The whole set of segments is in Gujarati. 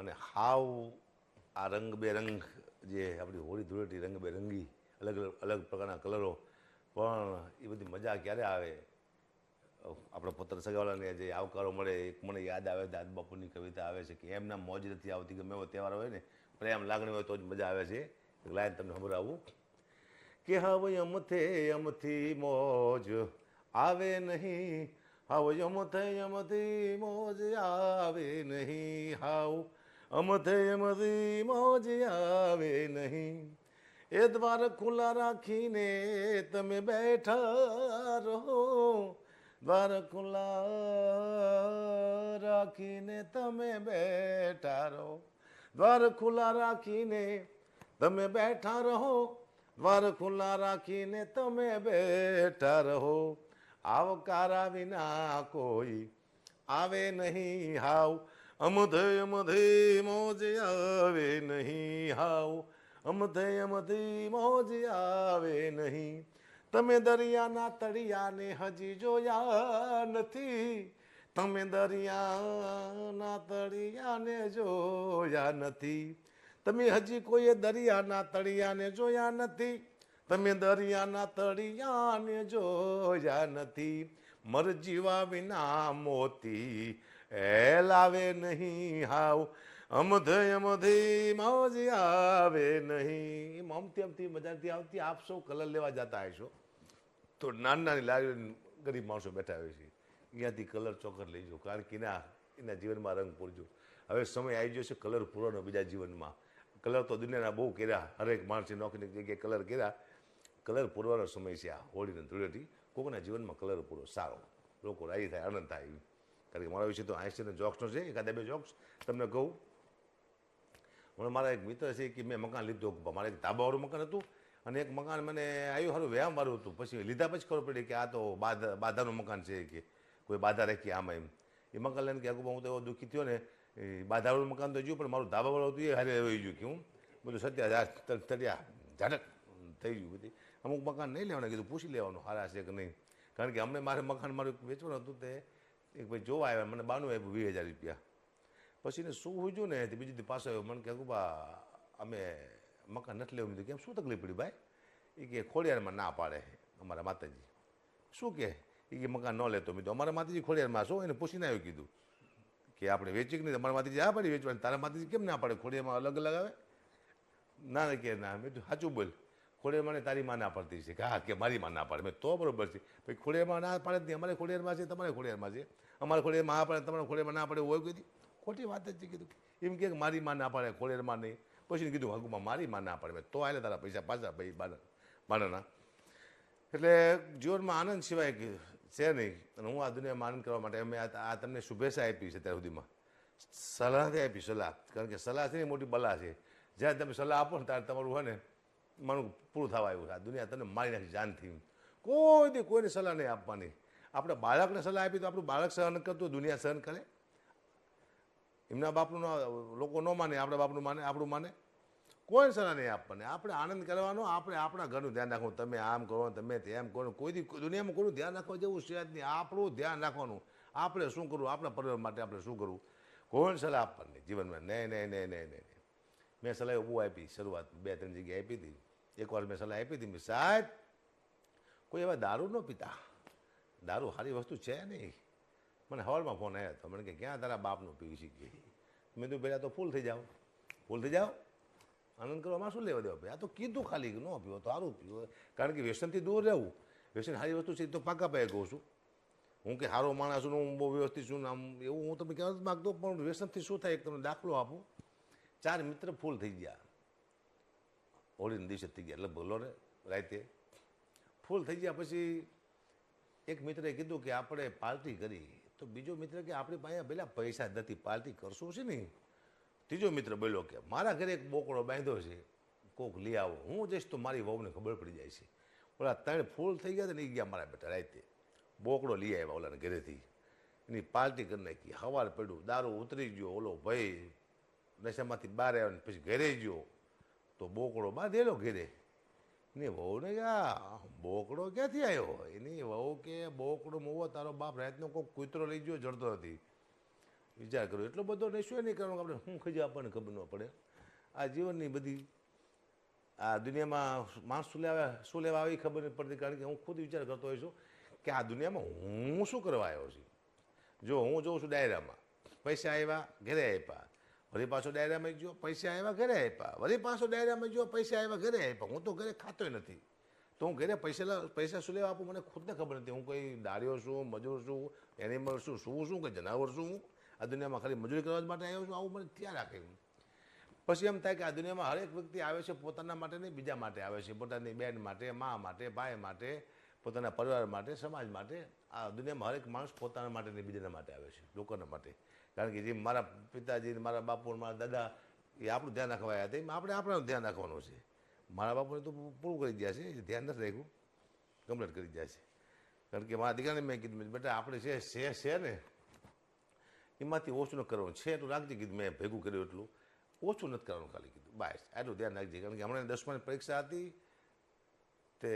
અને હાવ આ રંગબેરંગ જે આપણી હોળી ધૂળેટી રંગબેરંગી અલગ અલગ પ્રકારના કલરો, પણ એ બધી મજા ક્યારે આવે? આપણા પુત્ર સગાવાળાને જે આવકારો મળે, એક મને યાદ આવે, દાદ બાપુની કવિતા આવે છે કે એમના મોજ નથી આવતી, ગમે એવો તહેવાર હોય ને પ્રેમ લાગણી હોય તો જ મજા આવે છે. લાયન તમને સંભળાવું. કે હવે યમથે યમથી મોજ આવે નહીં, હાવ યમથે યમથી મોજ આવે નહીં, હાવ અમથે યમથી મોજ આવે નહીં. એ દ્વાર ખુલ્લા રાખીને તમે બેઠા રહો. દ્વાર ખુલ્લા રાખીને તમે બેઠા રહો. દ્વાર ખુલ્લા રાખીને તમે બેઠા રહો. દ્વાર ખુલ્લા રાખીને તમે બેઠા રહો. આવકારા વિના કોઈ આવે નહીં હાવ. અમધે અમધે મોજ આવે નહીં હાવ અમધે અમધે મોજ આવે નહીં. તમે દરિયાના તળિયાને હજી જોયા નથી. તમે દરિયાના તળિયાને જોયા નથી. તમે હજી કોઈએ દરિયાના તળિયાને જોયા નથી. તમે દરિયાના તળિયાને જોયા નથી. મરજીવા વિના મોતી એ લાવે નહીં હાવ. અમધ અમધે માવજી આવે નહીં. મમતી અમથી મજાથી આવતી આપ સૌ કલર લેવા જતા હશો. તો નાની નાની લારીઓ ગરીબ માણસો બેઠા હોય છે. અહીંયાથી કલર ચોકર લઈજો કારણ કે એના એના જીવનમાં રંગ પૂરજો. હવે સમય આવી છે કલર પૂરવાનો બીજા જીવનમાં. કલર તો દુનિયાના બહુ કર્યા. હરેક માણસે નોકરીની જગ્યાએ કલર કર્યા. કલર પૂરવાનો સમય છે આ હોળીને ધૂળેટી. કોકના જીવનમાં કલર પૂરો સારો. લોકો રાજી થાય, આનંદ થાય. કારણ કે મારા વિશે તો આઈસીને જોક્સનો છે, એકાદા બે જોક્સ તમને કહું. હમણાં મારા એક મિત્ર છે કે મેં મકાન લીધું મારે એક ધાબાવાળું મકાન હતું અને એક મકાન મને આવ્યું સારું વ્યાયામવાળું હતું. પછી લીધા પછી ખબર પડી કે આ તો બાધા, બાધાનું મકાન છે કે કોઈ બાધા રાખી આમાં એમ. એ મકાન લઈને કે આગું હું તો એવો દુઃખી થયો ને, એ બાધાવાળું મકાન તો જોયું પણ મારું ધાબાવાળું હતું એ હારે રહી ગયું કે હું. બધું સત્યા તર્યા ઝાટક થઈ ગયું બધી. અમુક મકાન નહીં લેવાના, કીધું, પૂછી લેવાનું, હારા છે કે નહીં. કારણ કે અમને મારે મકાન મારું વેચવાનું હતું તે એક ભાઈ જોવા આવ્યા, મને બાનું આપ્યું વીસ હજાર રૂપિયા. પછી એને શું હોય ને તે બીજી પાસે આવ્યો, મને કે બા અમે મકાન નથી લેવું. કીધું, કેમ, શું તકલીફ પડી ભાઈ? એ કે, ખોડિયારમાં ના પાડે અમારા માતાજી. શું કહે એ કે, મકાન ન લેતો. મેં અમારા માતાજી ખોડિયારમાં શું એને પૂછીને આવ્યું કીધું કે, આપણે વેચી કે નહીં? અમારા માતાજી આ પાડી વેચવાની? તારા માતાજી કેમ ના પાડે? ખોડિયામાં અલગ અલગ આવે? ના કે ના. મેં સાચું બોલ. ખોડિયારમાં ને તારી માં ના પડતી છે કે હા, કે મારી માં ના પાડે. મેં તો બરોબર છે. ભાઈ, ખોડિયારમાં ના પાડે જ નહીં. અમારે ખોડિયારમાં છે, તમારે ખોડિયારમાં છે. અમારે ખોડિયારમાં હા પાડે, તમારે ખોડિયારમાં ના પાડે હોય કીધી ખોટી વાત જ છે, કીધું એમ કે મારી માં ના પાડે, ખોડિયારમાં નહીં. પછી કીધું, હગમાં મારી માં ના પાડે. મેં તો આલે તારા પૈસા પાછા, ભાઈ, બાના, બાનાના. એટલે જીવનમાં આનંદ સિવાય છે નહીં. અને હું આ દુનિયામાં આનંદ કરવા માટે અમે આ આ તમને શુભેચ્છા આપી છે ત્યાં સુધીમાં. સલાહથી આપી, સલાહ. કારણ કે સલાહ છે ને મોટી બલા છે. જ્યારે તમે સલાહ આપો ને ત્યારે તમારું હોય ને માનું પૂરું થવા આવ્યું છે. આ દુનિયા તમને મારી નાખી જાનથી કોઈ દી કોઈને સલાહ નહીં આપવાની. આપણે બાળકને સલાહ આપી તો આપણું બાળક સહન કરતું દુનિયા સહન કરે. એમના બાપનું લોકો ન માને, આપણા બાપનું માને, આપણું માને. કોઈ સલાહ નહીં આપવાની. આપણે આનંદ કરવાનો, આપણે આપણા ઘરનું ધ્યાન રાખવું તમે આમ કરો, તમે તેમ કરો. કોઈ દુનિયામાં કોઈનું ધ્યાન રાખવા જેવું છે નહીં. આપણું ધ્યાન રાખવાનું. આપણે શું કરવું? આપણા પરિવાર માટે આપણે શું કરવું? કોઈ સલાહ આપવાની જીવનમાં નહીં નહીં નહીં નહીં નહીં. મેં સલાહ બહુ આપી શરૂઆત બે, ત્રણ જગ્યાએ આપી હતી. એકવાર મેં સલાહ આપી હતી સાહેબ, કોઈ એવા દારૂ ન પીતા. દારૂ સારી વસ્તુ છે નહીં. મને હવાલમાં ફોન આવ્યો હતો મને કે, ક્યાં તારા બાપનું પીવી શીખી મેં તું પહેલાં તો ફૂલ થઈ જાઓ. ફૂલ થઈ જાઓ? આનંદ કરવામાં શું લેવા દેવા ભાઈ? આ તો કીધું ખાલી ન પીવો, તો સારું પીવો. કારણ કે વ્યસનથી દૂર રહેવું. વ્યસન સારી વસ્તુ છે એ તો પાકા પાયે કહું છું. હું કે સારો માણસ છું હું બહુ વ્યવસ્થિત છું આમ એવું હું તમને કહેવા માગતો, પણ વ્યસનથી શું થાય? એક તમને દાખલો આપું. ચાર મિત્ર ફૂલ થઈ ગયા. હોળીના દિવસે થઈ ગયા. એટલે બોલો ને, રાતે. ફૂલ થઈ ગયા પછી એક મિત્રએ કીધું કે આપણે પાર્ટી કરી. તો બીજો મિત્ર કે આપણી પાસે પેલા પૈસા નથી, પાર્ટી કરશું છે નહીં ત્રીજો મિત્ર બોલ્યો કે મારા ઘરે એક બોકડો બાંધ્યો છે, કોક લઈ આવો. હું જઈશ તો મારી વહુને ખબર પડી જાય છે. ઓલા ત્રણ ફૂલ થઈ ગયા ને એ ગયા મારા બેટા રાતે. બોકડો લઈ આવ્યા ઓલાને ઘરેથી. એની પાર્ટી કરી નાખી. હવાર પડ્યું, દારૂ ઉતરી ગયો. ઓલો ભાઈ નશામાંથી બહાર આવ્યો ને પછી ઘરે ગયો. તો બોકડો દેલો ઘેરે. એની વહુને કે, આ બોકડો ક્યાંથી આવ્યો એની વહુ કે, બોકડો મોવો, તારો બાપ રાતનો કોઈ કૂતરો લઈ ગયો જડતો નથી. વિચાર કર્યો. એટલો બધો નિશ્ચય નહીં કરવાનો આપણે શું ખજી આપણને ખબર ન પડે. આ જીવનની બધી, આ દુનિયામાં માણસ શું લેવા શું લેવા આવી ખબર નહીં પડતી. કારણ કે હું ખુદ વિચાર કરતો હોઉં છું કે આ દુનિયામાં હું શું કરવા આવ્યો છું? જો હું જોઉં છું ડાયરામાં. પૈસા આવ્યા, ઘરે આપ્યા. વળી પાછો ડાયરામાં ગયો પૈસા આવ્યા ઘરે આપ્યા. વળી પાછો ડાયરામાં ગયો પૈસા આવ્યા ઘરે આપ્યા. હું તો ઘરે ખાતોય નથી. તો હું ઘરે પૈસા પૈસા શું લેવા આપું? મને ખુદને ખબર નથી. હું કંઈ ડાળીઓ છું મજૂર છું એનિમલ છું શું શું કે જનાવર છું આ દુનિયામાં ખાલી મજૂરી કરવા માટે આવ્યો છું, આવું મને ત્યાં રાખે પછી એમ થાય કે આ દુનિયામાં હરેક વ્યક્તિ આવે છે પોતાના માટે નહીં, બીજા માટે આવે છે. પોતાની બેન માટે, મા માટે, ભાઈ માટે, પોતાના પરિવાર માટે, સમાજ માટે. આ દુનિયામાં હરેક માણસ પોતાના માટે ને બીજાના માટે આવે છે, લોકોના માટે. કારણ કે જે મારા પિતાજી મારા બાપુ મારા દાદા એ આપણું ધ્યાન રાખવા આવ્યા હતા, એમ આપણે આપણાનું ધ્યાન રાખવાનું છે. મારા બાપુને તો પૂરું કરી ગયા છે એ ધ્યાન નથી રાખ્યું. કમ્પ્લીટ કરી ગયા છે. કારણ કે મારા દીકરાને મેં કીધું બેટા, આપણે છે છે ને, એમાંથી ઓછું ન કરવાનું. છે એટલું રાખજે, કીધું, મેં ભેગું કર્યું એટલું. ઓછું નથી કરવાનું ખાલી કીધું. બસ, આટલું ધ્યાન રાખજે. કારણ કે હમણાં દસમાની પરીક્ષા હતી તે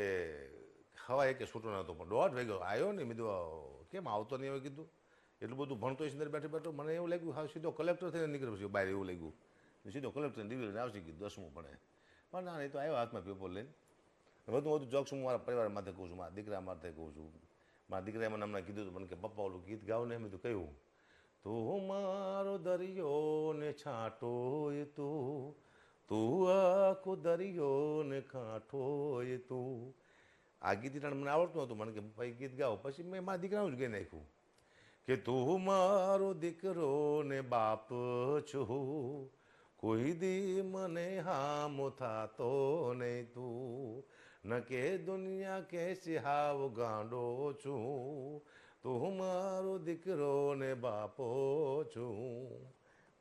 હવા કે છૂટો નહોતો પણ દોઢ વાગ્યો આવ્યો ને કીધું કેમ આવતો નહીં? હવે કીધું, એટલું બધું ભણતો અંદર બેઠો બેઠો. મને એવું લાગ્યું, હા, સીધો કલેક્ટર થઈને નીકળ્યો પછી બહાર, એવું લાગ્યું. સીધો કલેક્ટર લઈને આવશે કીધું દસમું ભણે. પણ ના નહીં તો આવ્યો હાથમાં પેપર લઈને. વધુ વધુ જોક્સ હું મારા પરિવાર માથે કહું છું, મારા દીકરા માથે કહું છું. મારા દીકરાએ મને હમણાં કીધું હતું, મને કે, પપ્પા, ઓલું ગીત ગાવ ને, મેં તો કહ્યું તું મારો દરિયો ને છાંટો તું તું આખો દરિયો ને કાંઠો તું આ ગીત મને આવડતું હતું મને કે ભાઈ ગીત ગાઓ. પછી મેં મારા દીકરાનું જ ગાઈ નાખ્યું. કે, તું મારો દીકરો ને બાપ છું. કોઈ દી મને હામો થાતો નહીં તું. ન કે દુનિયા કે સિહાવ ગાંડો છું. તું મારો દીકરો ને બાપો છું.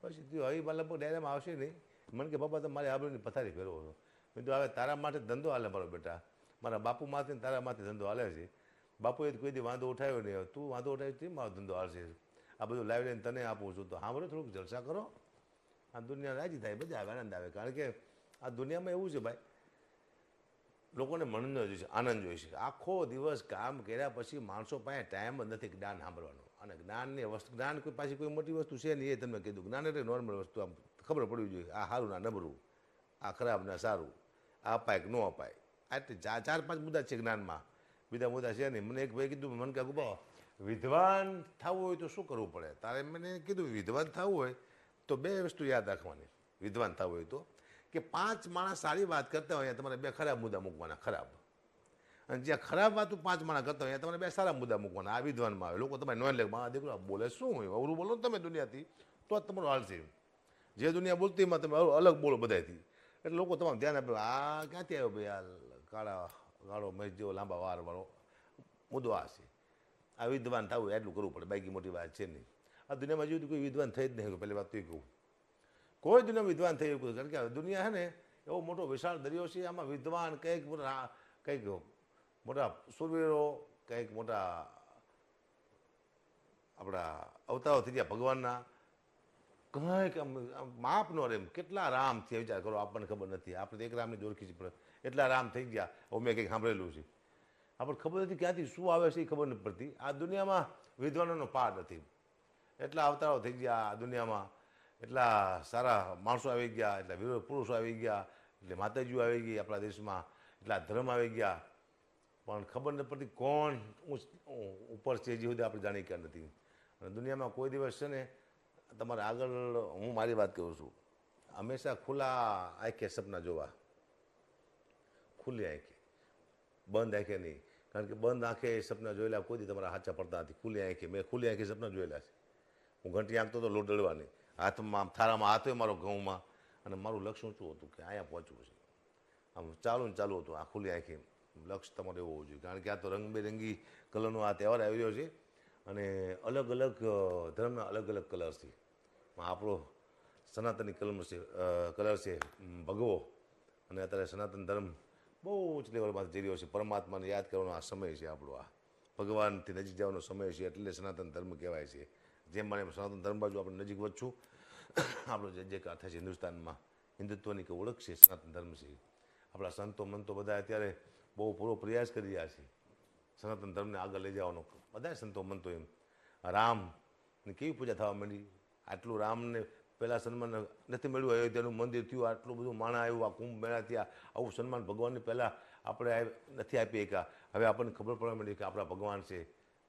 પછી તું હવે મારા લગભગ ડાયરામાં આવશે નહીં. મને કે, પપ્પા તમારે આબરૂની પથારી ફેરવો મેં તો હવે તારા માટે ધંધો હાલે મારો બેટા. મારા બાપુ માથે તારા માથે ધંધો હાલે છે. બાપુએ કોઈ દી વાંધો ઉઠાવ્યો નહીં. તું વાંધો ઉઠાવ્યો તે મારો ધંધો હાલશે. આ બધું લાવી લઈને તને આપું છું. તો સાંભળો થોડુંક જલસા કરો. આ દુનિયા રાજી થાય, બધા આવે આનંદ આવે. કારણ કે આ દુનિયામાં એવું છે ભાઈ, લોકોને મનોરંજન જોઈએ છે, આનંદ જોઈએ છે. આખો દિવસ કામ કર્યા પછી માણસો પાસે ટાઈમ જ નથી જ્ઞાન સાંભળવાનું. અને જ્ઞાનની વસ્તુ, જ્ઞાન કોઈ પાછી કોઈ મોટી વસ્તુ છે નહીં એ તમને કીધું જ્ઞાન એટલે નોર્મલ વસ્તુ. આમ ખબર પડવી જોઈએ. આ સારું ના નબરું આ ખરાબ ના સારું. આ અપાય કે ન અપાય. આટલી ચાર ચાર પાંચ મુદ્દા છે જ્ઞાનમાં. બીજા મુદ્દા છે નહીં. મને એક ભાઈ કીધું, મને કહે બહુ વિદ્વાન થવું હોય તો શું કરવું પડે? તારે મને કીધું, વિદ્વાન થવું હોય તો બે વસ્તુ યાદ રાખવાની. વિદ્વાન થવું હોય તો કે પાંચ માણસ સારી વાત કરતા હોય તમારે બે ખરાબ મુદ્દા મૂકવાના, ખરાબ. અને જ્યાં ખરાબ વાતો પાંચ માણસ કરતા હોય તમારે બે સારા મુદ્દા મૂકવાના. આ વિદ્વાનમાં આવે. લોકો તમારે નોંધ લે મારા દીકરો બોલે શું હોય? અવરું બોલો તમે દુનિયાથી. તો જ તમારું હાલશે જે દુનિયા બોલતી એમાં તમે અલગ બોલો બધાથી એટલે લોકો તમારું ધ્યાન આપે, આ ક્યાંથી આવ્યો ભાઈ? આ કાળા કાળો મહેશ જેવો લાંબા વારવાળો મુદ્દો આ છે. આ વિદ્વાન થવું એટલું કરવું પડે બાકી મોટી વાત છે નહીં. આ દુનિયામાં જોયું કોઈ વિદ્વાન થઈ જ નહીં પહેલી વાત તો એ કહું. કોઈ દુનિયા વિદ્વાન થઈ ગયું કારણ કે દુનિયા છે ને, એવો મોટો વિશાળ દરિયો છે, આમાં વિદ્વાન કંઈક મોટા કંઈક મોટા સુરવીરો કંઈક મોટા આપણા અવતારો થઈ ગયા ભગવાનના. કંઈક માપ નો રેમ કેટલા રામ થયા, વિચાર કરો, આપણને ખબર નથી. આપણે તો એક રામની દોરખી છે એટલા રામ થઈ ગયા, હવે મેં કંઈક સાંભળેલું છે. આપણને ખબર નથી ક્યાંથી, શું આવે છે એ ખબર નથી પડતી. આ દુનિયામાં વિદ્વાનોનો પાર નથી. એટલા અવતારો થઈ ગયા આ દુનિયામાં. એટલા સારા માણસો આવી ગયા, એટલા વીર પુરુષો આવી ગયા, એટલે માતાજીઓ આવી ગઈ આપણા દેશમાં, એટલા ધર્મ આવી ગયા. પણ ખબર નથી પડતી કોણ ઉપર છે જે સુધી આપણે જાણી ક્યાં નથી. અને દુનિયામાં કોઈ દિવસ છે ને તમારે આગળ હું મારી વાત કહું છું. હંમેશા ખુલ્લા આંખે સપના જોવા. ખુલ્લી આંખે. બંધ આંખે નહીં. કારણ કે બંધ આંખે સપના જોયેલા કોઈ તમારા સાચા પડતા નથી. ખુલ્લી આંખે. મેં ખુલ્લી આંખે સપના જોયેલા છે. હું ઘંટી આંખતો તો લોટ દળવાની હાથમાં થારામાં હાથ હોય મારો ઘઉંમાં. અને મારું લક્ષ્ય ઊંચું હતું કે અહીંયા પહોંચવું છે. આમ ચાલુ ને ચાલુ હતું આ ખુલ્લી આંખે. લક્ષ્ય તમારે એવું હોવું જોઈએ. કારણ કે આ તો રંગબેરંગી કલરનો આ તહેવાર આવી રહ્યો છે. અને અલગ અલગ ધર્મના અલગ અલગ કલર છે. માં આપણો સનાતની કલમ છે કલર છે ભગવો. અને અત્યારે સનાતન ધર્મ બહુ જ લેવલમાં જઈ રહ્યો છે. પરમાત્માને યાદ કરવાનો આ સમય છે આપણો આ. ભગવાનથી નજીક જવાનો સમય છે એટલે સનાતન ધર્મ કહેવાય છે. જેમ મને સનાતન ધર્મ બાજુ આપણે નજીક વધશું. આપણો જે જે થાય છે હિન્દુસ્તાનમાં, હિન્દુત્વની કે ઓળખ છે સનાતન ધર્મ છે. આપણા સંતો મંતો બધા અત્યારે બહુ પૂરો પ્રયાસ કરી રહ્યા છે. સનાતન ધર્મને આગળ લઈ જવાનો. બધા સંતો મંતો એમ. રામની કેવી પૂજા થવા માંડી? આટલું રામને પહેલાં સન્માન નથી મળ્યું, અયોધ્યાનું મંદિર થયું, આટલું બધું માણા આવ્યું આ કુંભ મેળા થયા, આવું સન્માન ભગવાનને પહેલાં આપણે નથી આપી શક્યા. હવે આપણને ખબર પડવા માંડી કે આપણા ભગવાન છે,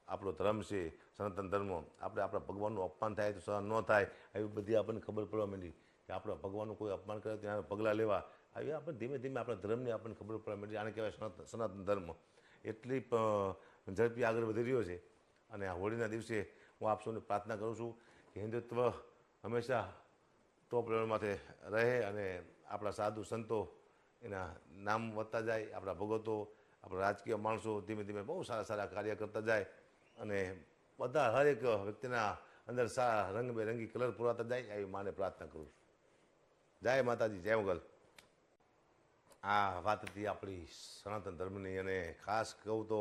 આપણો ધર્મ છે, સનાતન ધર્મ. આપણે આપણા ભગવાનનું અપમાન થાય તો સહન ન થાય, આવી બધી આપણને ખબર પડવા માંડી કે આપણા ભગવાનનું કોઈ અપમાન કરે ત્યાં પગલાં લેવા. આવી આપણે ધીમે ધીમે આપણા ધર્મની આપણને ખબર પડવા માંડી. આને કહેવાય સનાતન ધર્મ. એટલી ઝડપી આગળ વધી રહ્યો છે. અને આ હોળીના દિવસે હું આપ સૌને પ્રાર્થના કરું છું હિન્દુત્વ હંમેશા ટોપ લેવલ માથે રહે અને આપણા સાધુ સંતો એના નામ વધતા જાય, આપણા ભગતો, આપણા રાજકીય માણસો ધીમે ધીમે બહુ સારા સારા કાર્ય કરતા જાય અને બધા હરેક વ્યક્તિના અંદર સારા રંગબેરંગી કલર પુરાતા જાય એવી માને પ્રાર્થના કરું જય માતાજી, જય મોગલ. આ વાત હતી આપણી સનાતન ધર્મની અને ખાસ કહું તો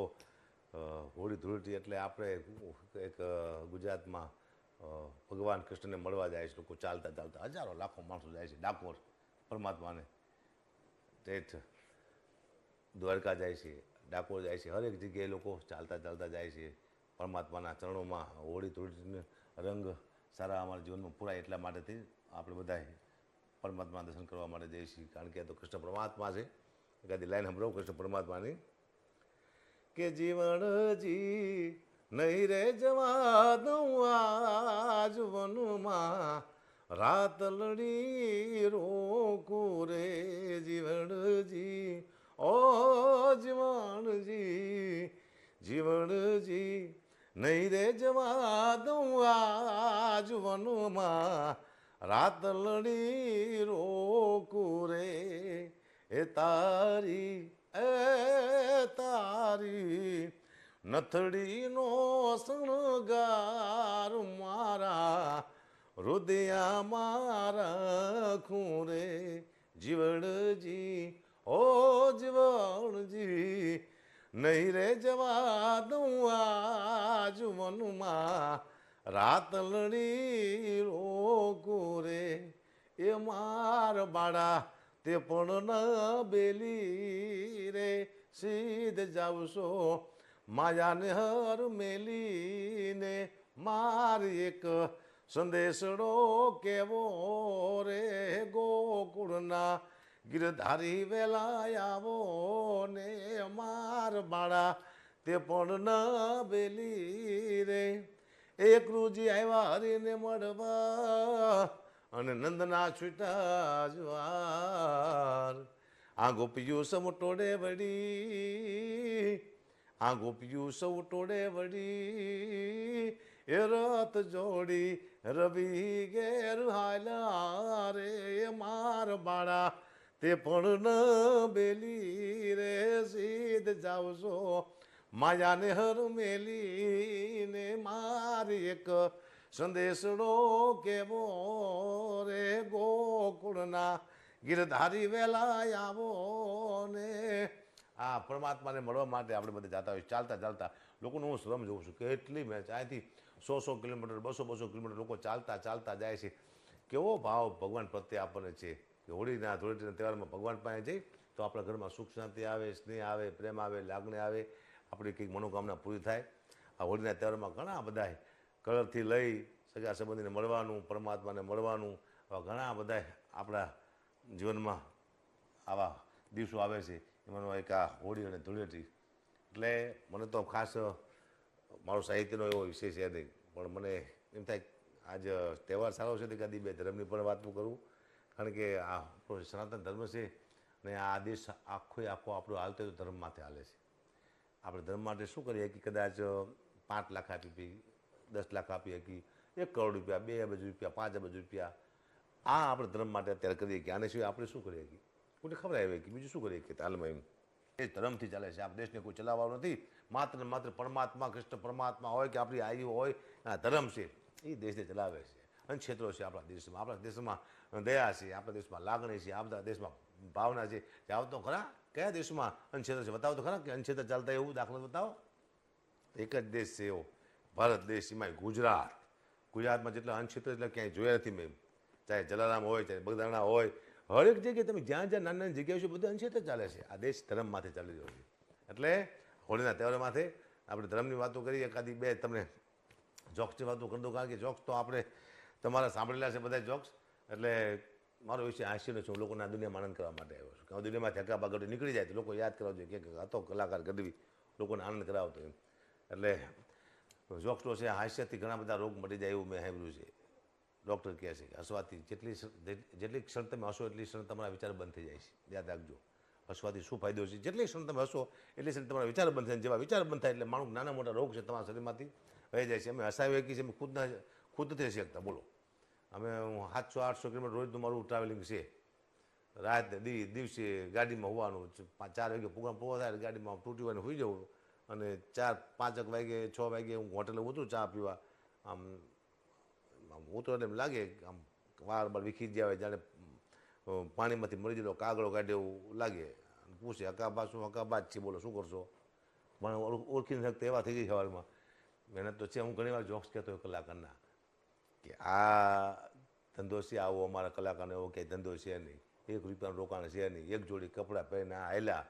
હોળી ધૂળેટી એટલે આપણે એક ગુજરાતમાં ભગવાન કૃષ્ણને મળવા જાય છે, લોકો ચાલતા ચાલતા હજારો લાખો માણસો જાય છે, ડાકોર પરમાત્માને. ઠેઠ દ્વારકા જાય છે, ડાકોર જાય છે, હરેક જગ્યાએ લોકો ચાલતા ચાલતા જાય છે, પરમાત્માના ચરણોમાં હોળી ધૂળેટીનો રંગ સારા અમારા જીવનમાં પૂરાય એટલા માટેથી આપણે બધાએ પરમાત્મા દર્શન કરવા માટે જઈએ છીએ. કારણ કે આ તો કૃષ્ણ પરમાત્મા છે. એકાદી લાઈન સંભળાવું કૃષ્ણ પરમાત્માની. કે જીવનજી નહીં રે જવા દઉં આજ વનમાં. રાત લડી રોકું રે જીવણજી. ઓ જીવણજી જીવણજી, નહીં રે જવા દઉં આજ વનમાં. રાત લડી રોકું રે. એ તારી એ તારી નથડીનો શણગાર મારા હૃદયા મારા ખૂરે જીવણજી, ઓ જીવણજી, નહીં રે જવા દઉં આજ મનમાં. રાત લડી રોકું રે. એ માર બાળા, તે પણ ન બેલી રે. સીધ જાવશો માયાને હર મેલીને મારી એક સંદેશડો કેવો રે ગોકુળના ગિરધારી વેલા આવો ને માર બાળા તે પણ ન બેલી રે. એક રૂજી આવ્યા હરીને મળવા અને નંદના છૂટા જવાર. આ ગોપિયું સમટોડે વળી આ ગોપિયું સૌ ટોળે વળી એ રથ જોડી રવિ ઘેર હાલા રે માર બાળા તે પણ ન બેલી રે, સીધ જાવશો માયાને હર મેલીને મારી એક સંદેશડો કેવો રે, ગોકુળના ગીરધારી વેલા આવો ને. આ પરમાત્માને મળવા માટે આપણે બધા જાતા હોય ચાલતા ચાલતા. લોકોનું હું શ્રમ જોઉં છું કેટલી મેચ અહીંથી સો સો કિલોમીટર, બસો બસો કિલોમીટર લોકો ચાલતા ચાલતા જાય છે. કેવો ભાવ ભગવાન પ્રત્યે આપણને છે કે હોળીના ધૂળેટીના તહેવારમાં ભગવાન પાસે જઈ તો આપણા ઘરમાં સુખ શાંતિ આવે, સ્નેહ આવે, પ્રેમ આવે, લાગણી આવે, આપણી કંઈક મનોકામના પૂરી થાય. આ હોળીના તહેવારમાં ઘણા બધા કલરથી લઈ સગા સંબંધીને મળવાનું, પરમાત્માને મળવાનું, આવા ઘણા બધા આપણા જીવનમાં આવા દિવસો આવે છે. એમાંનો એક આ હોળી અને ધૂળેટી. એટલે મને તો ખાસ મારો સાહિત્યનો એવો વિષય છે. નહીં પણ મને એમ થાય આજ તહેવાર સારો છે તે કદી બે ધર્મની પણ વાત કરું. કારણ કે આ સનાતન ધર્મ છે અને આ દેશ આખો આખો આપણો હાલતો ધર્મ માથે હાલે છે. આપણે ધર્મ માટે શું કરીએ કે કદાચ પાંચ લાખ આપી પી દસ લાખ આપી હકી એક કરોડ રૂપિયા, બે અબજ રૂપિયા, પાંચ અબજ રૂપિયા. આ આપણે ધર્મ માટે અત્યારે કરીએ કે આને સિવાય આપણે શું કરીએ કે કોઈને ખબર આવે કે બીજું શું કરીએ કે હાલમાં એમ. એ ધર્મથી ચાલે છે. આ દેશને કોઈ ચલાવવાનું નથી. માત્ર ને માત્ર પરમાત્મા, કૃષ્ણ પરમાત્મા હોય કે આપણી આયુ હોય, આ ધર્મ છે, એ દેશને ચલાવે છે. અને ક્ષેત્રો છે આપણા દેશમાં. આપણા દેશમાં દયા છે, આપણા દેશમાં લાગણી છે, આપણા દેશમાં ભાવના છે. જાઓ તો ખરા? કયા દેશમાં? અનક્ષેત્ર છે? બતાવો તો ખરા કે અનક્ષેત્ર ચાલતા એવું દાખલો બતાવો. એક જ દેશ છે એવો. ભારત દેશ એમાં ગુજરાત. ગુજરાતમાં જેટલા અનક્ષેત્ર એટલે ક્યાંય જોયા નથી મેં. ચાહે જલારામ હોય, ચાહે બગદાણા હોય હરેક જગ્યાએ તમે જ્યાં જ્યાં નાની નાની જગ્યાઓ છે, બધું અંશે ચાલે છે. આ દેશ ધર્મ માથે ચાલી રહ્યો છે. એટલે હોળીના તહેવાર માથે આપણે ધર્મની વાતો કરીએ, એકાદી બે તમને જોક્સની વાતો કરી દઉં, કારણ કે જોક્સ તો આપણે તમારા સાંભળેલા છે બધા જોક્સ. એટલે મારો વિષય હાસ્યનો છું લોકોને દુનિયામાં આનંદ કરવા માટે આવ્યો છું. કે આ દુનિયામાં થકા બાગડો નીકળી જાય તો લોકો યાદ કરવા જોઈએ કે હતો કલાકાર ગઢવી, લોકોને આનંદ કરાવતો એમ. એટલે જોક્સનો છે, હાસ્યથી ઘણા બધા રોગ મટી જાય એવું મેં સાંભળ્યું છે. ડૉક્ટર કહે છે કે હસવાથી જેટલી જેટલી ક્ષણ તમે હસો, એટલી ક્ષણ તમારા વિચાર બંધ થઈ જાય છે. યાદ રાખજો. હસવાથી શું ફાયદો છે? જેટલી ક્ષણ તમે હસો, એટલી ક્ષણ તમારા વિચાર બંધ થાય. જેવા વિચાર બંધ થાય એટલે માણસ નાના મોટા રોગ છે તમારા શરીરમાંથી વહી જાય છે. અમે હસાવી શકીએ છીએ અમે ખુદના ખુદ નથી હસી શકતા. બોલો. અમે હું સાતસો, આઠસો કિલોમીટર રોજનું મારું ટ્રાવેલિંગ છે. રાત દિવસે ગાડીમાં હોવાનું ચાર વાગે પ્રોગ્રામ પૂરો થાય, ગાડીમાં તૂટી હોય હોઈ જવું. અને ચાર પાંચક વાગે, છ વાગે હું હોટેલે ઉતરું ચા પીવા. આમ આમ ઉતરો એમ લાગે આમ વાર બાર વિખી જાય, જાણે પાણીમાંથી મરી ગયેલો કાગળો કાઢે એવું લાગે. પૂછે હકાબા શું? હકાબાદ છે? બોલો, શું કરશો? પણ ઓળ- ઓળખી નથી શકતા એવા થઈ ગઈ સવારમાં. મહેનત તો છે, હું ઘણી વાર જોક્સ કહેતો કલાકારના કે, આ ધંધો છે, આવો અમારા કલાકારનો એવો ક્યાંય ધંધો છે નહીં. એક રૂપિયાનું રોકાણ છે નહીં. એક જોડી કપડાં પહેરીને આ આયલા.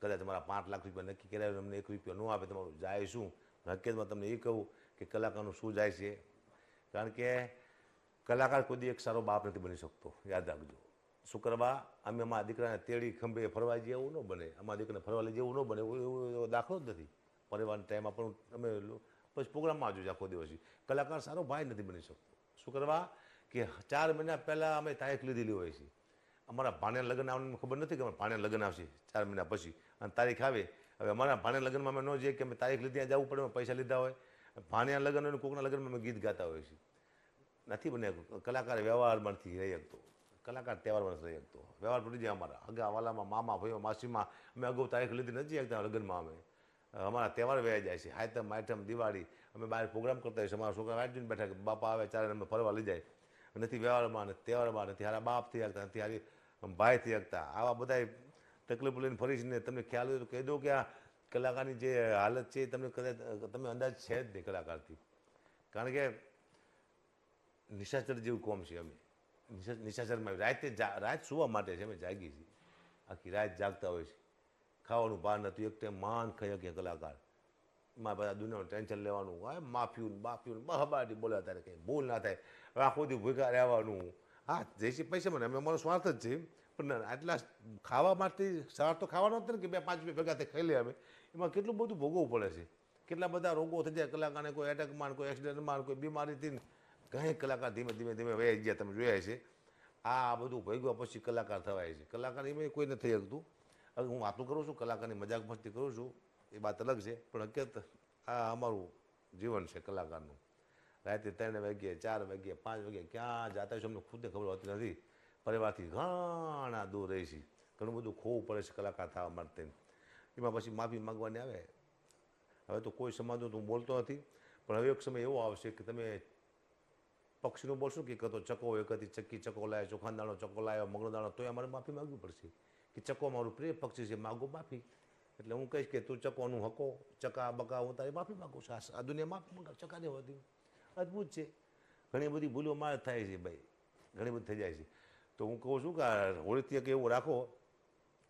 કદાચ તમારા પાંચ લાખ રૂપિયા નક્કી કર્યા અમને એક રૂપિયા ન આપે, તમારું જાય શું? હકીકતમાં તમને એ કહું કે કલાકારનું શું જાય છે? કારણ કે કલાકાર કોઈ એક સારો બાપ નથી બની શકતો, યાદ રાખજો. શું કરવા? અમે અમારા દીકરાને તેડી ખંભે ફરવા જઈએ એવું ન બને. અમારા દીકરાને ફરવા લઈ જેવું ન બને. એવું દાખલો જ નથી. પરિવારના ટાઈમ પણ અમે પછી પ્રોગ્રામમાં આવજો આખો દિવસ. કલાકાર સારો ભાઈ નથી બની શકતો. શું કરવા? કે ચાર મહિના પહેલાં અમે તારીખ લીધેલી હોય છે. અમારા ભાણે લગ્ન આવવાની ખબર નથી કે અમારા ભાણે લગ્ન આવશે ચાર મહિના પછી. અને તારીખ આવે. હવે અમારા ભાણે લગ્નમાં અમે ન જઈએ કે અમે તારીખ લીધી જવું પડે પૈસા લીધા હોય. ભાણ્યા લગ્ન અને કોકના લગ્નમાં અમે ગીત ગાતા હોય છે. નથી બને કલાકાર વ્યવહારમાં નથી રહી શકતો કલાકાર તહેવારમાં નથી રહી શકતો વ્યવહાર તૂટી જાય અમારા. અગા વાલામાં, મામા ભાઈઓ માસીમાં અમે અગાઉ તારીખ લીધી, નથી શકતા લગ્નમાં અમે. અમારા તહેવાર વયા જાય છે. હાયતમ આઈટમ દિવાળી, અમે બહાર પ્રોગ્રામ કરતા હોઈએ છે અમારા છોકરા વાંચીને બેઠા બાપા આવે ચારે અમે ફરવા લઈ જાય. નથી વ્યવહારમાં, નથી તહેવારમાં, નથી હારા બાપ થઈ શકતા નથી હારી ભાઈ થઈ શકતા આવા બધા તકલીફ લઈને ફરીને તમને ખ્યાલ હોય તો કહી દો કે આ કલાકારની જે હાલત છે એ તમને કદાચ, તમે અંદાજ છે જ નહીં કલાકારથી. કારણ કે નિશાચર જેવું કોમ છે અમે. નિશાચરમાં રાતે રાત સુવા માટે છે અમે જાગી છીએ. આખી રાત જાગતા હોય છે. ખાવાનું ભાન હતું એક ટાઈમ માન ખાઈ શકીએ કલાકાર. એમાં બધા દુનિયાનું ટેન્શન લેવાનું. હા માફ્યું બાફિયું બહાબાટી બોલ્યા ત્યારે કંઈ ભૂલ ના થાય. હવે આખો દી ભૂખા રહેવાનું. હા, જે છે પૈસા મને. અમે અમારો સ્વાર્થ જ છે. પણ આટલા ખાવા માટે સ્વાર્થ તો ખાવાનો જ ને કે બે પાંચ રૂપિયા ભેગા થઈ ખાઈ લે અમે. એમાં કેટલું બધું ભોગવવું પડે છે. કેટલા બધા રોગો થઈ જાય કલાકારને કોઈ એટેકમાં કોઈ એક્સિડન્ટમાં ને કોઈ બીમારીથી ઘણી કલાકાર ધીમે ધીમે ધીમે વહી ગયા તમે જોયા છે આ બધું ભોગવ્યા પછી કલાકાર થવાય છે. કલાકાર એમાં કોઈ નથી શકતું હવે હું વાતો કરું છું, કલાકારની મજાક મસ્તી કરું છું, એ વાત અલગ છે. પણ હકીકત આ અમારું જીવન છે કલાકારનું. રાતે ત્રણ વાગ્યે, ચાર વાગ્યે, પાંચ વાગ્યે ક્યાં જાતા છે, અમને ખુદને ખબર હોતી નથી. પરિવારથી ઘણા દૂર રહી છે. ઘણું બધું ખોવું પડે છે કલાકાર થવા માટે. એમાં પછી માફી માંગવાની આવે. હવે તો કોઈ સમાજનું તો હું બોલતો નથી. પણ હવે એક સમય એવો આવશે કે તમે પક્ષીનું બોલશું કે કતો ચકો કદી ચક્કી ચકો લાવ્યો ચોખાનો દાણો ચકો લાવ્યો મગનો દાણો, તોય અમારે માફી માગવી પડશે કે ચકો મારું પ્રિય પક્ષી છે, માગો માફી. એટલે હું કહીશ કે તું ચકોનું હકો, ચકા, બકા, હું તારી માફી માગું છું. આ- દુનિયા માફી માગ ચકા નહીં હોતી. અદ્ભુત છે. ઘણી બધી ભૂલો માર થાય છે ભાઈ. ઘણી બધી થઈ જાય છે. તો હું કહું છું કે આ હોળીથી એક એવું રાખો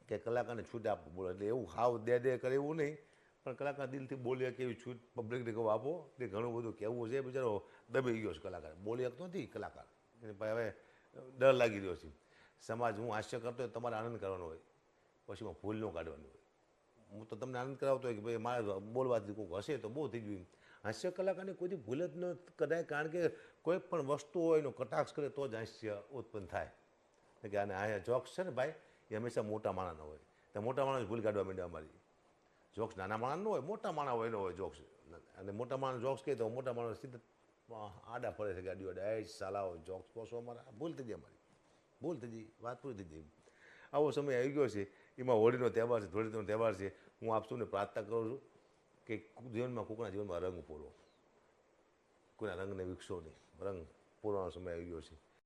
કે કલાકારને છૂટ આપો બોલો એટલે એવું હાવ દે દે કરે એવું નહીં. પણ કલાકાર દિલથી બોલી કે એવી છૂટ પબ્લિકને કહું આપો એટલે ઘણું બધું કહેવું છે. બિચારો દબાઈ ગયો છે કલાકાર. બોલી શકતો નથી કલાકાર. એને હવે ડર લાગી રહ્યો છે. સમાજ હું હાસ્ય કરતો હોય તમારે આનંદ કરવાનો હોય. પછી હું ભૂલ ન કાઢવાની હોય. હું તો તમને આનંદ કરાવતો હોય કે ભાઈ મારે બોલવાથી કોઈક હશે તો બહુ થઈ ગયું હાસ્ય કલાકારને કોઈથી ભૂલ જ ન કરાય કારણ કે કોઈ પણ વસ્તુ હોય એનો કટાક્ષ કરે તો જ હાસ્ય ઉત્પન્ન થાય. કે આને આ જોક્સ છે ને ભાઈ, એ હંમેશા મોટા માણસનો હોય. તો મોટા માણસ ભૂલ કાઢવા માંડ્યા અમારી. જોક્સ નાના માણસનો હોય, મોટા માણસ હોય એનો હોય જોક્સ. અને મોટા માણસ જોક્સ કહે તો મોટા માણસ સીધા આડા ફરે છે ગાડીઓ એ સાલાઓ જોક્સ પોસો અમારા. ભૂલ થઈ જાય અમારી. ભૂલ થઈ ગઈ. વાત પૂરી થઈ ગઈ. આવો સમય આવી ગયો છે. એમાં હોળીનો તહેવાર છે, ધૂળેટીનો તહેવાર છે. હું આપ સૌને પ્રાર્થના કરું છું કે જીવનમાં કોકના જીવનમાં રંગ પૂરો. કોઈના રંગને વિકસો નહીં. રંગ પૂરવાનો સમય આવી ગયો છે.